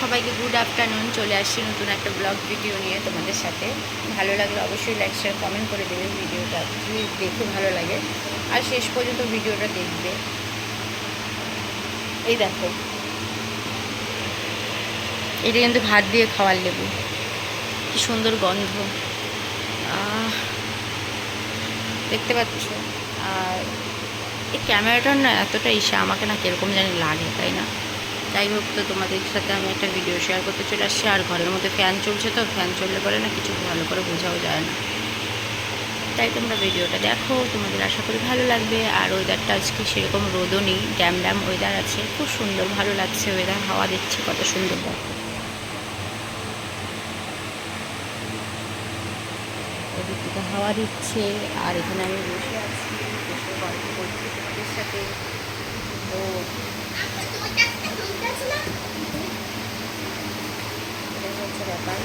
সবাইকে good afternoon চলে আসছি নতুন একটা ব্লগ ভিডিও নিয়ে তোমাদের সাথে। ভালো লাগলে অবশ্যই লাইক শেয়ার কমেন্ট করে দেবে। ভিডিওটা যদি দেখে ভালো লাগে। আর শেষ পর্যন্ত ভিডিওটা দেখবে। এই দেখো। এটা কিন্তু ভাত দিয়ে খাওয়ার লেবু। কি সুন্দর গন্ধ। দেখতে পাচ্ছ? আর এই ক্যামেরাটার না এতটা ইসে আমাকে না কীরকম জানি লাগে, তাই না? যাই হোক তো তোমাদের সাথে আমি একটা ভিডিও শেয়ার করতে চলে আসছি। আর ঘরের মধ্যে ফ্যান চলছে তো ফ্যান চললে পরে না কিছু ভালো করে বোঝাও যায় না। তাই তোমরা ভিডিওটা দেখো, তোমাদের আশা করি ভালো লাগবে। আর ওয়েদারটা আজকে সেরকম রোদও নেই ড্যাম ড্যাম ওয়েদার আছে। খুব সুন্দর, ভালো লাগছে ওয়েদার হাওয়া দিচ্ছে, কত সুন্দর। দেখো হাওয়া দিচ্ছে, আর এখানে আমি বসে আছি, বসে গল্প করছি তোমাদের সাথে। তো এটাই হচ্ছে ব্যাপার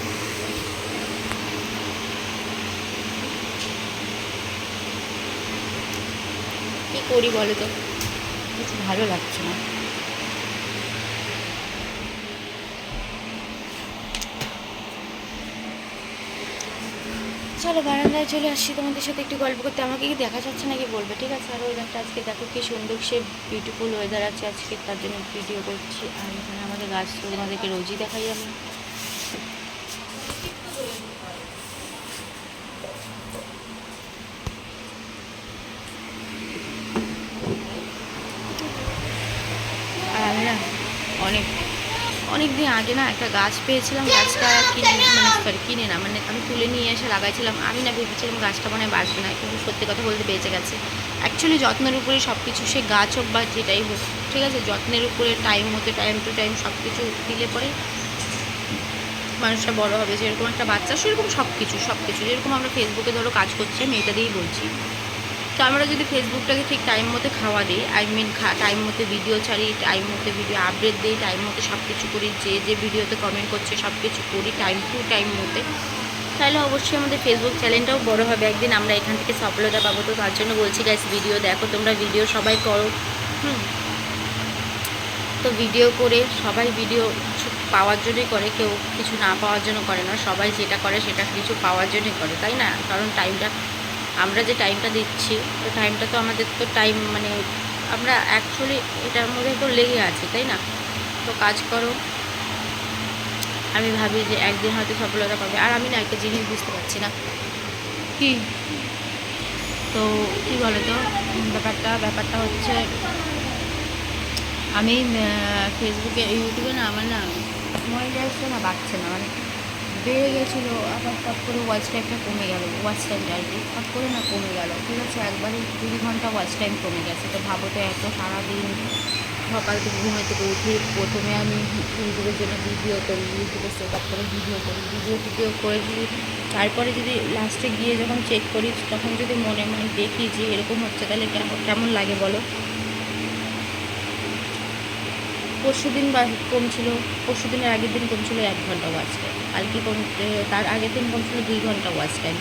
কি করি বলো তো? কিছু ভালো লাগছে না। চলো, বারান্দায় চলে আসছি তোমাদের সাথে একটু গল্প করতে। আমাকে কি দেখা যাচ্ছে নাকি বলবে? ঠিক আছে, আর ওয়েদারটা আজকে দেখো কি সুন্দর, সে বিউটিফুল ওয়েদার আছে আজকে, তার জন্য ভিডিও করছি। আর এখানে আমাদের গাছ, তোমাদেরকে রোজই দেখাই আমি। না, অনেক অনেক দিন আগে না একটা গাছ পেয়েছিলাম, গাছটা কিনে মানে সরি কিনে না মানে আমি তুলে নিয়ে এসে লাগাইছিলাম। আমি না ভেবেছিলাম গাছটা মনে বাঁচবে না, কিন্তু সত্যি কথা বলতে বেঁচে গেছে। অ্যাকচুয়ালি যত্নের উপরে সব কিছু সে গাছ হোক বা যেটাই হোক, ঠিক আছে? যত্নের উপরে টাইম মতো টাইম টু টাইম সব কিছু দিলে পরে মানুষটা বড় হবে। যেরকম একটা বাচ্চা, সেরকম সব কিছু সব কিছু যেরকম আমরা ফেসবুকে ধরো কাজ করছি, আমি এটা দিয়েই বলছি। তো আমরা যদি ফেসবুকটাকে ঠিক টাইম মতো খাওয়া দিই আই মিন টাইম মতো ভিডিও ছাড়ি টাইম মতো ভিডিও আপডেট দিই টাইম মতো সব কিছু করি, যে যে ভিডিওতে কমেন্ট করছে সব কিছু করি টাইম টু টাইম মতে, তাহলে অবশ্যই আমাদের ফেসবুক চ্যানেলটাও বড় হবে। একদিন আমরা এখান থেকে সফলতা পাবো। তো তার জন্য বলছি গাইস ভিডিও দেখো, তোমরা ভিডিও সবাই করো। হুম। তো ভিডিও করে, সবাই ভিডিও পাওয়ার জন্যই করে, কেউ কিছু না পাওয়ার জন্য করে না। সবাই যেটা করে, সেটা কিছু পাওয়ার জন্যই করে, তাই না? কারণ টাইমটা আমরা যে টাইমটা দিচ্ছি তো টাইমটা তো আমাদের তো টাইম মানে আমরা অ্যাকচুয়ালি এটার মধ্যে তো লেগে আছি তাই না? তো কাজ করো। আমি ভাবি যে একদিন হয়তো সফলতা পাবে। আর আমি না একটা জিনিস বুঝতে পারছি না। কি? তো কী বলো তো ব্যাপারটা ব্যাপারটা হচ্ছে আমি ফেসবুকে ইউটিউবে না আমার না মোবাইল আসছে না বাড়ছে না মানে বেড়ে গেছিল, আবার ফট করে ওয়াচ টাইমটা কমে গেল ওয়াচ টাইমটা আর কি করে না কমে গেল। ঠিক আছে, একবারে কুড়ি ঘণ্টা ওয়াচ টাইম কমে গেছে। তো ভাবো তো এত সারাদিন সকাল থেকে ঘুমে থেকে উঠে প্রথমে আমি ইউটিউবের জন্য ভিডিও করি ইউটিউবে সেট আপ করে ভিডিও করি ভিডিও টিডিও করে যদি তারপরে যদি লাস্টে গিয়ে যখন চেক করি, তখন যদি মনে মনে দেখি যে এরকম হচ্ছে, তাহলে কেমন লাগে বলো? পরশু দিন বা কমছিল পরশু দিনের আগের দিন কমছিল এক ঘণ্টা ওয়াচ টাইম কালকে কম তার আগের দিন কমছিল দুই ঘণ্টা ওয়াচ টাইম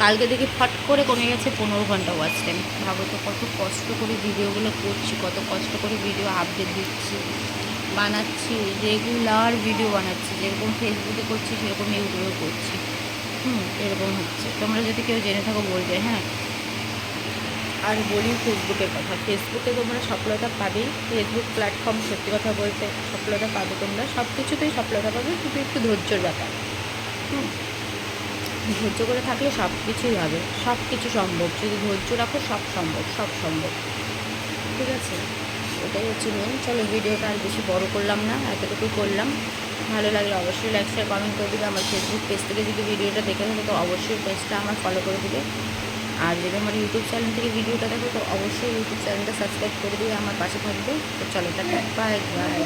কালকে দেখি ফট করে কমে গেছে পনেরো ঘণ্টা ওয়াচ টাইম ভাবো তো কত কষ্ট করে ভিডিওগুলো করছি, কত কষ্ট করে ভিডিও আপডেট দিচ্ছি, বানাচ্ছি রেগুলার ভিডিও বানাচ্ছি। যেরকম ফেসবুকে করছি, সেরকম ইউটিউবে করছি। হুম, এরকম হচ্ছে। তোমরা যদি কেউ জেনে থাকো বলবে হ্যাঁ আর বলি ফেসবুকের কথা। ফেসবুকে তোমরা সফলতা পাবেই ফেসবুক প্ল্যাটফর্ম সত্যি কথা বলতে সফলতা পাবে তোমরা। সব কিছুতেই সফলতা পাবে, শুধু একটু ধৈর্যর ব্যাপার। হুম। ধৈর্য করে থাকলে সব কিছুই হবে। সব কিছু সম্ভব। যদি ধৈর্য রাখো, সব সম্ভব সব সম্ভব। ঠিক আছে? ওটাই হচ্ছে মেন চলো, ভিডিওটা আর বেশি বড় করলাম না, এতটুকুই করলাম। ভালো লাগলে অবশ্যই লাইক শেয়ার কমেন্ট করে দিবে। আমার ফেসবুক পেজ থেকে যদি ভিডিওটা দেখে থাকো, তো অবশ্যই পেজটা আমার ফলো করে দিবে। আর যদি আমার ইউটিউব চ্যানেল থেকে ভিডিওটা দেখো, তো অবশ্যই ইউটিউব চ্যানেলটা সাবস্ক্রাইব করে দিয়ে আমার পাশে থাকবে। তো চলো, টাটা। Bye bye